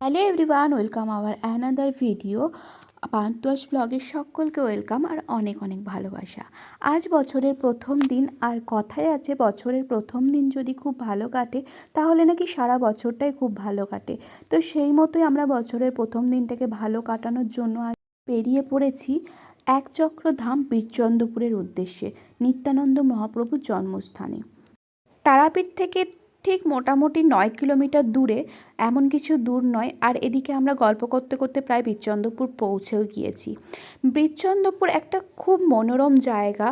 Hello everyone welcome our another video পান্তুয়াস ব্লগের সকলকে welcome আর অনেক অনেক ভালোবাসা। আজ বছরের প্রথম দিন, আর কথায় আছে বছরের প্রথম দিন যদি খুব ভালো কাটে, তাহলে নাকি সারা বছরটাই খুব ভালো কাটে। তো সেই মতোই আমরা বছরের প্রথম দিনটাকে ভালো কাটানোর জন্য আজ পেরিয়ে পড়েছি। একচক্র ধাম বীরচন্দ্রপুরের উদ্দেশ্যে নিত্যানন্দ মহাপ্রভুর জন্মস্থানে। তারাপীঠ থেকে ঠিক মোটামুটি নয় কিলোমিটার দূরে, এমন কিছু দূর নয়, আর এদিকে আমরা গল্প করতে করতে প্রায় বীরচন্দ্রপুর পৌঁছেও গিয়েছি। বীরচন্দ্রপুর একটা খুব মনোরম জায়গা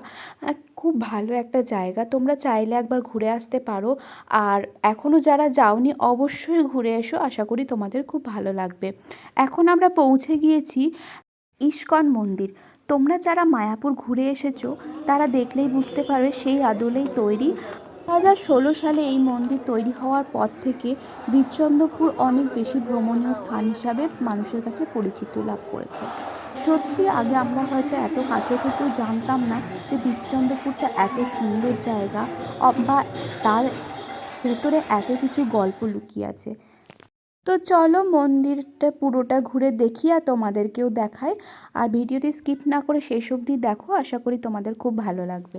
খুব ভালো একটা জায়গা। তোমরা চাইলে একবার ঘুরে আসতে পারো, আর এখনও যারা যাওনি অবশ্যই ঘুরে এসো, আশা করি তোমাদের খুব ভালো লাগবে। এখন আমরা পৌঁছে গিয়েছি ইস্কন মন্দির। তোমরা যারা মায়াপুর ঘুরে এসেছ, তারা দেখলেই বুঝতে পারবে সেই আদলেই তৈরি। দু হাজার ষোলো সালে এই মন্দির তৈরি হওয়ার পর থেকে বীরচন্দ্রপুর অনেক বেশি ভ্রমণীয় স্থান হিসাবে মানুষের কাছে পরিচিতি লাভ করেছে। সত্যি, আগে আমরা হয়তো এত কাছে থেকেও জানতাম না যে বীরচন্দ্রপুরটা এত সুন্দর জায়গা বা তার ভেতরে এত কিছু গল্প লুকিয়ে আছে। তো চলো মন্দিরটা পুরোটা ঘুরে দেখি আর তোমাদেরকেও দেখায় আর ভিডিওটি স্কিপ না করে শেষ অবধি দেখো। আশা করি তোমাদের খুব ভালো লাগবে।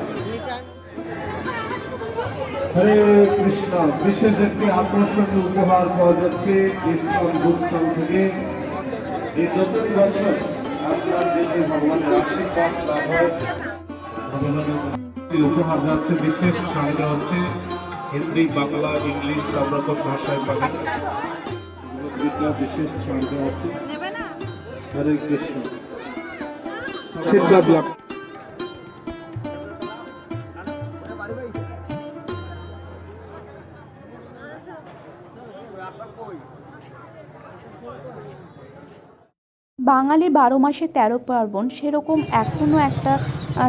হরে কৃষ্ণ। বিশেষ একটি আকর্ষণীয় উপহার পাওয়া যাচ্ছে ইসলাম বুকস্টল থেকে। এই নতুন বছর আপনার যদি ভগবানের আশীর্বাদ লাভ হয়। উপহার যাচ্ছে বিশেষ চাহিদা হচ্ছে। হিন্দি বাংলা ইংলিশ সব রকম ভাষায় পাবেন। বিশেষ চাহিদা হচ্ছে। হরে কৃষ্ণ। আশীর্বাদ লাভ। বাঙালির বারো মাসে তেরো পার্বণ, সেরকম এখনও একটা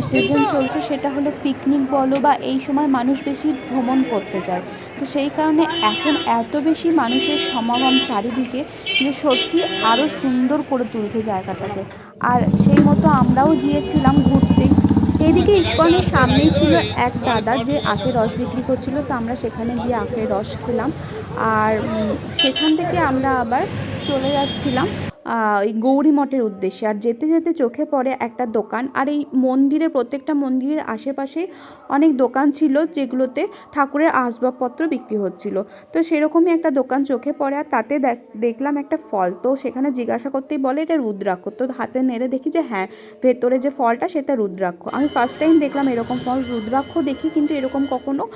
সিজন চলছে, সেটা হলো পিকনিক বলো বা এই সময় মানুষ বেশি ভ্রমণ করতে যায়। তো সেই কারণে এখন এত বেশি মানুষের সমাগম চারিদিকে যে সত্যি আরও সুন্দর করে তুলছে জায়গাটাকে। আর সেই মতো আমরাও গিয়েছিলাম ঘুরতে। এদিকে ইস্কনের সামনেই ছিল এক দাদা যে আখের রস বিক্রি করছিল, তো আমরা সেখানে গিয়ে আখের রস খেলাম। আর সেখান থেকে আমরা আবার চলে যাচ্ছিলাম। ওই গৌরী মঠের উদ্দেশ্যে। আর যেতে যেতে চোখে পড়ে একটা দোকান, আর এই মন্দিরের, প্রত্যেকটা মন্দিরের আশেপাশে অনেক দোকান ছিল যেগুলোতে ঠাকুরের আসবাবপত্র বিক্রি হচ্ছিল। তো সেরকমই একটা দোকান চোখে পড়ে, আর তাতে দেখ- দেখলাম একটা ফল। তো সেখানে জিজ্ঞাসা করতেই বলে, এটা রুদ্রাক্ষ। তো হাতে নেড়ে দেখি যে হ্যাঁ ভেতরে যে ফলটা, সেটা রুদ্রাক্ষ। আমি ফার্স্ট টাইম দেখলাম এরকম ফল। রুদ্রাক্ষ দেখি কিন্তু এরকম কখনো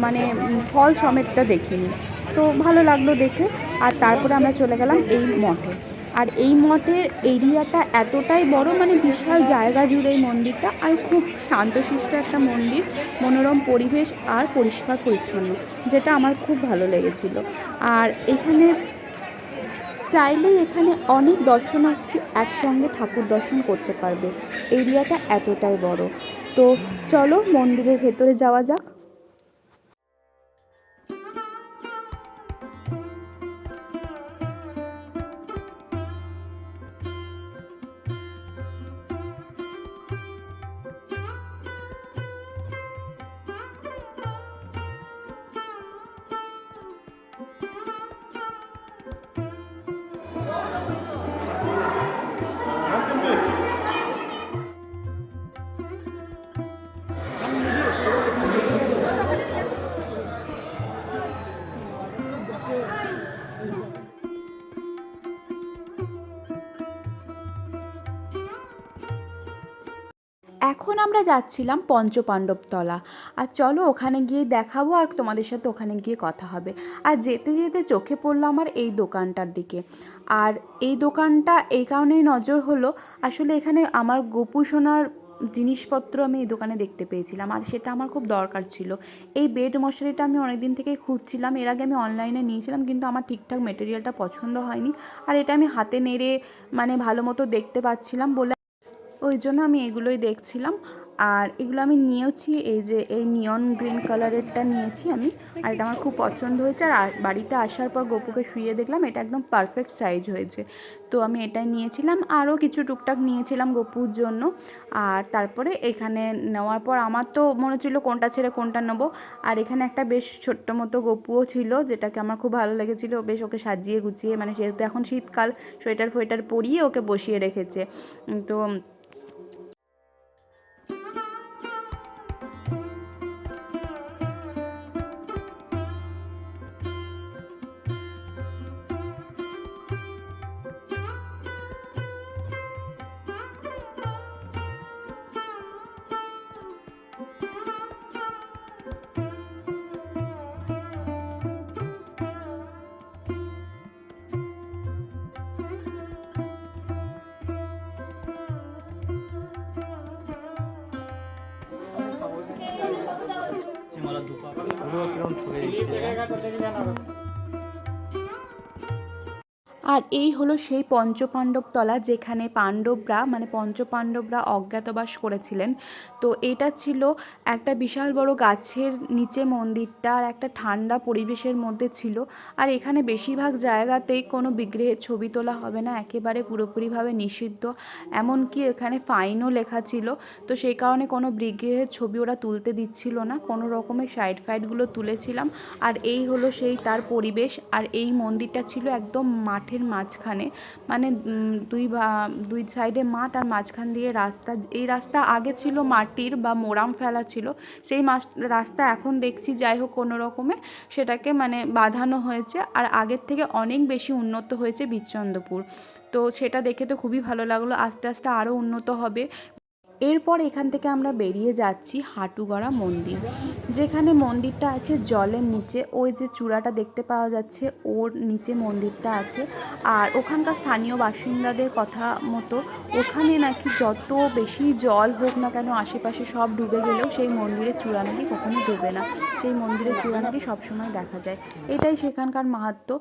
মানে ফল সমেতটা দেখিনি। তো ভালো লাগল দেখে। আর তারপরে আমরা চলে গেলাম এই মঠে। আর এই মঠের এরিয়াটা এতটাই বড় মানে বিশাল জায়গা জুড়ে এই মন্দিরটা আর খুব শান্তশিষ্ট একটা মন্দির, মনোরম পরিবেশ আর পরিষ্কার পরিচ্ছন্ন, যেটা আমার খুব ভালো লেগেছিল। আর এখানে চাইলেই এখানে অনেক দর্শনার্থী একসঙ্গে ঠাকুর দর্শন করতে পারবে। এরিয়াটা এতটাই বড়। তো চলো মন্দিরের ভেতরে যাওয়া যাক। এখন আমরা যাচ্ছিলাম পঞ্চপাণ্ডবতলা। আর চলো ওখানে গিয়ে দেখাবো আর তোমাদের সাথে ওখানে গিয়ে কথা হবে। আর যেতে যেতে চোখে পড়ল আমার এই দোকানটার দিকে। আর এই দোকানটা এই কারণেই নজর হলো, আসলে এখানে আমার গোপু সোনার জিনিসপত্র আমি এই দোকানে দেখতে পেয়েছিলাম। আর সেটা আমার খুব দরকার ছিল। এই বেড মশারিটা আমি অনেক দিন থেকেই খুঁজছিলাম। এর আগে আমি অনলাইনে নিয়েছিলাম, কিন্তু আমার ঠিকঠাক মেটেরিয়ালটা পছন্দ হয়নি। আর এটা আমি হাতে নেড়ে মানে ভালো মতো দেখতে পাচ্ছিলাম বলে ওই জন্য আমি এগুলোই দেখছিলাম। আর এগুলো আমি নিয়েছি এই যে এই নিয়ন গ্রিন কালারেরটা নিয়েছি আমি। আর এটা আমার খুব পছন্দ হয়েছে। আর বাড়িতে আসার পর গপুকে শুয়ে দেখলাম, এটা একদম পারফেক্ট সাইজ হয়েছে। তো আমি এটাই নিয়েছিলাম। আরও কিছু টুকটাক নিয়েছিলাম গপুর জন্য। আর তারপরে এখানে নেওয়ার পর আমার তো মনে ছিল কোনটা ছেড়ে কোনটা নেব। আর এখানে একটা বেশ ছোট্ট মতো গপুও ছিল, যেটাকে আমার খুব ভালো লেগেছিলো। বেশ ওকে সাজিয়ে গুছিয়ে মানে সেহেতু এখন শীতকাল সোয়েটার ফোয়েটার পরিয়ে ওকে বসিয়ে রেখেছে। উম, তো আর এই হলো সেই পঞ্চপাণ্ডব তলা যেখানে পাণ্ডবরা মানে পঞ্চপাণ্ডবরা অজ্ঞাতবাস করেছিলেন। তো এটা ছিল একটা বিশাল বড় গাছের নিচে মন্দিরটা আর একটা ঠান্ডা পরিবেশের মধ্যে ছিল। আর এখানে বেশিরভাগ জায়গাতেই কোনো বিগ্রহের ছবি তোলা হবে না, একেবারে পুরোপুরিভাবে নিষিদ্ধ। এমনকি এখানে ফাইনও লেখা ছিল। তো সেই কারণে কোনো বিগ্রহের ছবি ওরা তুলতে দিচ্ছিল না। কোনো রকমের সাইড ফাইডগুলো তুলেছিলাম। আর এই হলো সেই তার পরিবেশ। আর এই মন্দিরটা ছিল একদম মাঠের মাঝখানে মানে দুই বা- দুই সাইডে মাঠ আর মাঝখান দিয়ে রাস্তা, এই রাস্তা আগে ছিল মাটির বা মোরাম ফেলা ছিল, সেই রাস্তা এখন দেখছি যাই হোক কোনো রকমে সেটাকে মানে বাঁধানো হয়েছে আর আগের থেকে অনেক বেশি উন্নত হয়েছে বিচ্ছন্দপুর। তো সেটা দেখে তো খুবই ভালো লাগল, আস্তে আস্তে আরও উন্নত হবে। এরপর এখান থেকে আমরা বেরিয়ে যাচ্ছি হাটুগড়া মন্দির। যেখানে মন্দিরটা আছে জলের নিচে। ওই যে চূড়াটা দেখতে পাওয়া যাচ্ছে, ওর নিচে মন্দিরটা আছে। আর ওখানকার স্থানীয় বাসিন্দাদের কথা মতো ওখানে নাকি যত বেশি জল হোক না কেন আশেপাশে সব ডুবে গেলেও সেই মন্দিরের চূড়া নাকি কখনো ডুবে না। সেই মন্দিরের চূড়া নাকি সবসময় দেখা যায়। এটাই সেখানকার মাহাত্ম্য।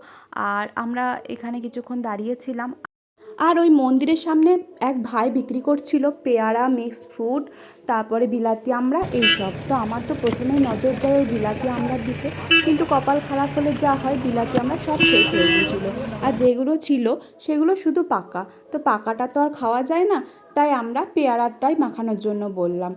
আর আমরা এখানে কিছুক্ষণ দাঁড়িয়েছিলাম। আর ওই মন্দিরের সামনে এক ভাই বিক্রি করছিল পেয়ারা মিক্সড ফ্রুট তারপরে বিলাতি আমরা এইসব তো আমার তো প্রথমেই নজর যায় ওই বিলাতি আমড়ার দিকে, কিন্তু কপাল খারাপ হলে যা হয় বিলাতি আমরা সব শেষ হয়ে গিয়েছিল। আর যেগুলো ছিল, সেগুলো শুধু পাকা। তো পাকাটা তো আর খাওয়া যায় না, তাই আমরা পেয়ারাটাই মাখানোর জন্য বললাম।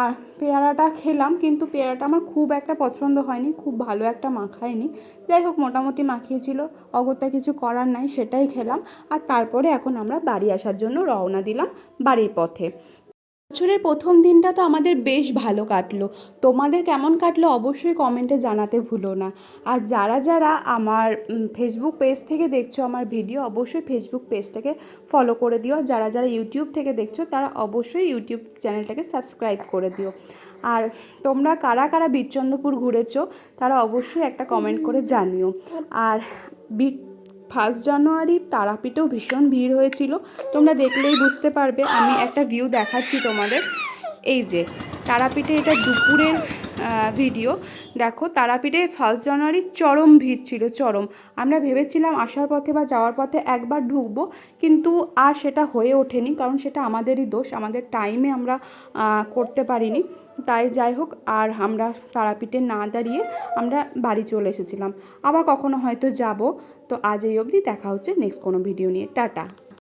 আর পেয়ারাটা খেলাম, কিন্তু পেয়ারাটা আমার খুব একটা পছন্দ হয়নি, খুব ভালো একটা মাখায়নি। যাই হোক, মোটামুটি মাখিয়েছিল, অগত্যা কিছু করার নাই, সেটাই খেলাম। আর তারপরে এখন আমরা বাড়ি আসার জন্য রওনা দিলাম বাড়ির পথে। বছরের প্রথম দিনটা তো আমাদের বেশ ভালো কাটলো। তোমাদের কেমন কাটলো অবশ্যই কমেন্টে জানাতে ভুলো না। আর যারা যারা আমার ফেসবুক পেজ থেকে দেখছ আমার ভিডিও অবশ্যই ফেসবুক পেজটাকে ফলো করে দিও। যারা যারা ইউটিউব থেকে দেখছ, তারা অবশ্যই ইউটিউব চ্যানেলটাকে সাবস্ক্রাইব করে দিও। আর তোমরা কারা কারা বীরচন্দ্রপুর ঘুরেছো, তারা অবশ্যই একটা কমেন্ট করে জানিও। আর বীর ফার্স্ট জানুয়ারি তারাপীঠেও ভীষণ ভিড় হয়েছিল। তোমরা দেখলেই বুঝতে পারবে, আমি একটা ভিউ দেখাচ্ছি তোমাদের। এই যে, তারাপীঠে এটা দুপুরের ভিডিও দেখো, তারাপীঠে ফার্স্ট জানুয়ারি চরম ভিড় ছিল, চরম। আমরা ভেবেছিলাম আসার পথে বা যাওয়ার পথে একবার ঢুকবো, কিন্তু আর সেটা হয়ে ওঠেনি, কারণ সেটা আমাদেরই দোষ, আমাদের টাইমে আমরা করতে পারিনি। তাই যাই হোক, আর আমরা তারাপীঠে না দাঁড়িয়ে আমরা বাড়ি চলে এসেছিলাম। আবার কখনো হয়তো যাব। তো আজ এই অবধি দেখা হচ্ছে নেক্সট কোনো ভিডিও নিয়ে। টাটা।